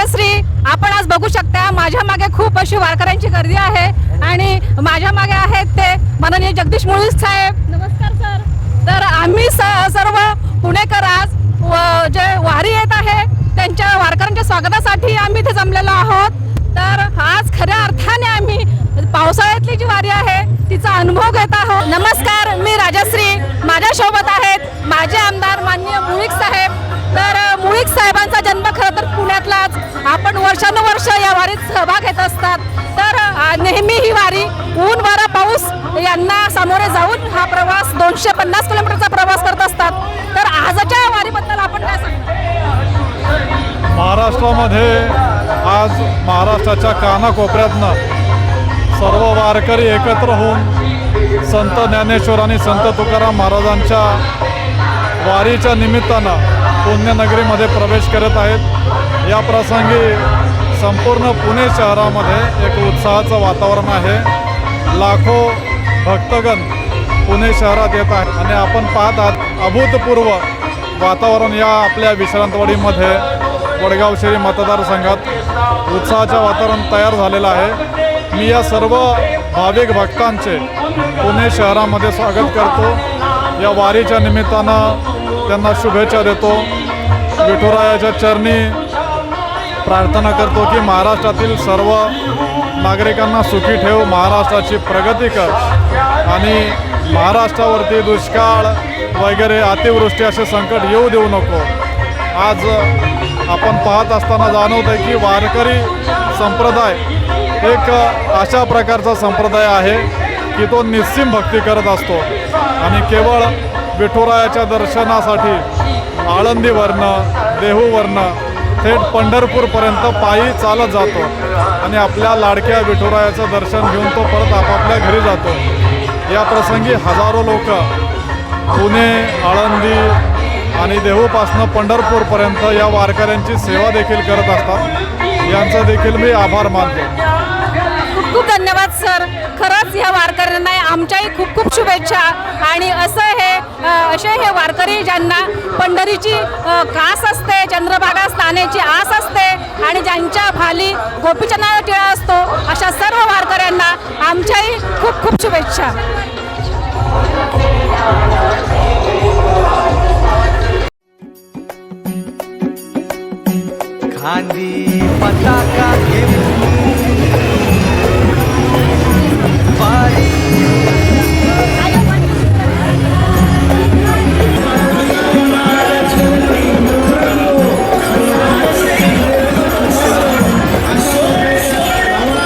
राजश्री आपण आज बघू शकता. माझ्या मागे खूप अशी वारकऱ्यांची गर्दी आहे. आणि माझ्या मागे आहेत ते माननीय जगदीश मुळीस साहेब. नमस्कार सर. तर आम्ही स- सर्व पुणेकर आज जे वारी येत आहे त्यांच्या वारकऱ्यांच्या स्वागतासाठी आम्ही इथे जमलेलो आहोत. तर आज खऱ्या अर्थाने आम्ही पावसाळ्यातली जी वारी आहे तिचा अनुभव घेत आहोत. नमस्कार मी राजश्री. माझ्या सोबत आहेत माझे आमदार माननीय मुळीक साहेब. तर मुळीक साहेबांचा आपण वर्षानुवर्ष या वारीत सहभाग घेत असतात. तर नेहमी ही वारी ऊन वारा पाऊस यांना सामोरे जाऊन हा प्रवास दोनशे पन्नास किलोमीटरचा प्रवास करत असतात. तर आजच्या वारीबद्दल आपण काय सांगतो महाराष्ट्रामध्ये आज महाराष्ट्राच्या कानाकोपऱ्यातनं सर्व वारकरी एकत्र होऊन संत ज्ञानेश्वर आणि संत तुकाराम महाराजांच्या वारीच्या निमित्तानं पुण्यनगरीमध्ये प्रवेश करत आहेत. या प्रसंगी संपूर्ण पुणे शहरामध्ये एक उत्साहाचं वातावरण आहे. लाखो भक्तगण पुणे शहरात येत आहेत आणि आपण पाहत आहात अभूतपूर्व वातावरण या आपल्या विश्रांतवाडीमध्ये वडगाव शहरी मतदारसंघात उत्साहाचं वातावरण तयार झालेलं आहे. मी या सर्व भाविक भक्तांचे पुणे शहरामध्ये स्वागत करतो. या वारीच्या निमित्तानं त्यांना शुभेच्छा देतो. विठुरायाच्या चरणी प्रार्थना करतो की महाराष्ट्रातील सर्व नागरिकांना सुखी ठेव महाराष्ट्राची प्रगती कर आणि महाराष्ट्रावरती दुष्काळ वगैरे अतिवृष्टी असे संकट येऊ देऊ नको. आज आपण पाहत असताना जाणवत आहे की वारकरी संप्रदाय एक अशा प्रकारचा संप्रदाय आहे. की तो निस्सीम भक्ती करत असतो. आणि केवळ विठुरायाच्या दर्शनासाठी आळंदीवरनं देहूवरनं थेट पंढरपूरपर्यंत पायी चालत जातो. आणि आपल्या लाडक्या विठुरायाचं दर्शन घेऊन तो परत आपापल्या घरी जातो. या प्रसंगी हजारो लोक पुणे आळंदी आणि देहूपासनं पंढरपूरपर्यंत या वारकऱ्यांची सेवा देखील करत असतात. यांचा देखील मी आभार मानतो. खूप धन्यवाद सर. खरंच ह्या वारकऱ्यांना आमच्याही खूप खूप शुभेच्छा. आणि असं हे असे हे वारकरी ज्यांना पंढरीची खास कास असते चंद्रभागा स्थानेची आस असते आणि ज्यांच्या भाली गोपीचंदाचा टिळा असतो अशा सर्व वारकऱ्यांना आमच्याही खूप खूप शुभेच्छा. खांदी पताका